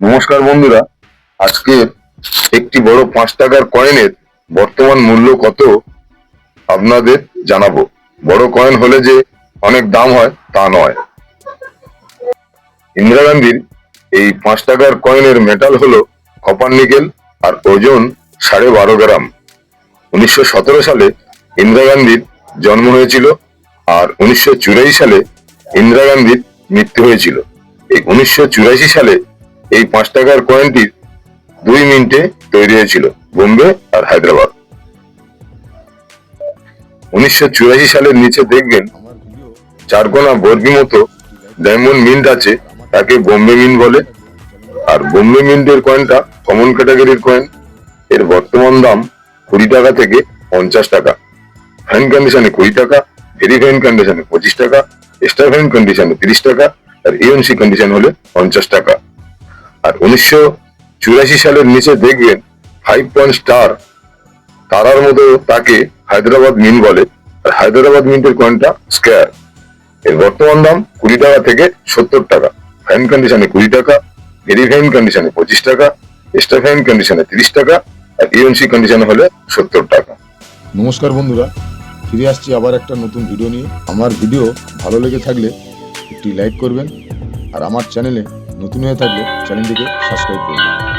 নমস্কার বন্ধুরা। আজকে একটি বড় পাঁচ টাকার কয়েনের বর্তমান মূল্য কত আপনাদের জানাব। বড় কয়েন হলে যে অনেক দাম হয়, তা নয়। ইন্দিরা গান্ধীর এই পাঁচ টাকার কয়েনের মেটাল হলো কপার নিকেল আর ওজন সাড়ে বারো গ্রাম। উনিশশো সতেরো সালে ইন্দিরা গান্ধীর জন্ম হয়েছিল আর উনিশশো চুরাশি সালে ইন্দিরা গান্ধীর মৃত্যু হয়েছিল। এই উনিশশো চুরাশি সালে এই পাঁচ টাকার কয়েনটি দুই মিনিটে তৈরি হয়েছিল বোম্বে আর হায়দ্রাবাদ। উনিশশো চুরাশি সালের নিচে দেখবেন চারকোনা বর্গি মতো ডায়মন্ড মিন্ট আছে, তাকে বোম্বে মিন্ট বলে। আর বোম্বে মিন্টের কয়েনটা কমন ক্যাটাগরির কয়েন এর বর্তমান দাম কুড়ি টাকা থেকে পঞ্চাশ টাকা। ফাইন কন্ডিশনে কুড়ি টাকা ভেরি ফাইন কন্ডিশনে পঁচিশ টাকা এক্সট্রা ফাইন কন্ডিশনে তিরিশ টাকা, আর ইউএনসি কন্ডিশন হলে পঞ্চাশ টাকা। আর উনিশশো চুরাশি সালের নিচে দেখবেন ফাইভ পয়েন্ট স্টার তারার মতো তাকে হায়দ্রাবাদ মিন্ট বলে। আর হায়দ্রাবাদ মিন্টের কয়েনটা স্কোয়ার এর বর্তমান দাম কুড়ি টাকা থেকে সত্তর টাকা। ফাইন কন্ডিশনে কুড়ি টাকা ভেরি ফাইন কন্ডিশনে পঁচিশ টাকা এক্সট্রা ফাইন কন্ডিশনে তিরিশ টাকা, আর ইউএনসি কন্ডিশনে হলে সত্তর টাকা। নমস্কার বন্ধুরা, ফিরে আসছি আবার একটা নতুন ভিডিও নিয়ে। আমার ভিডিও ভালো লেগে থাকলে একটি লাইক করবেন। আর আমার চ্যানেলে নতুন হয়ে থাকলে চ্যানেলটিকে সাবস্ক্রাইব করবেন।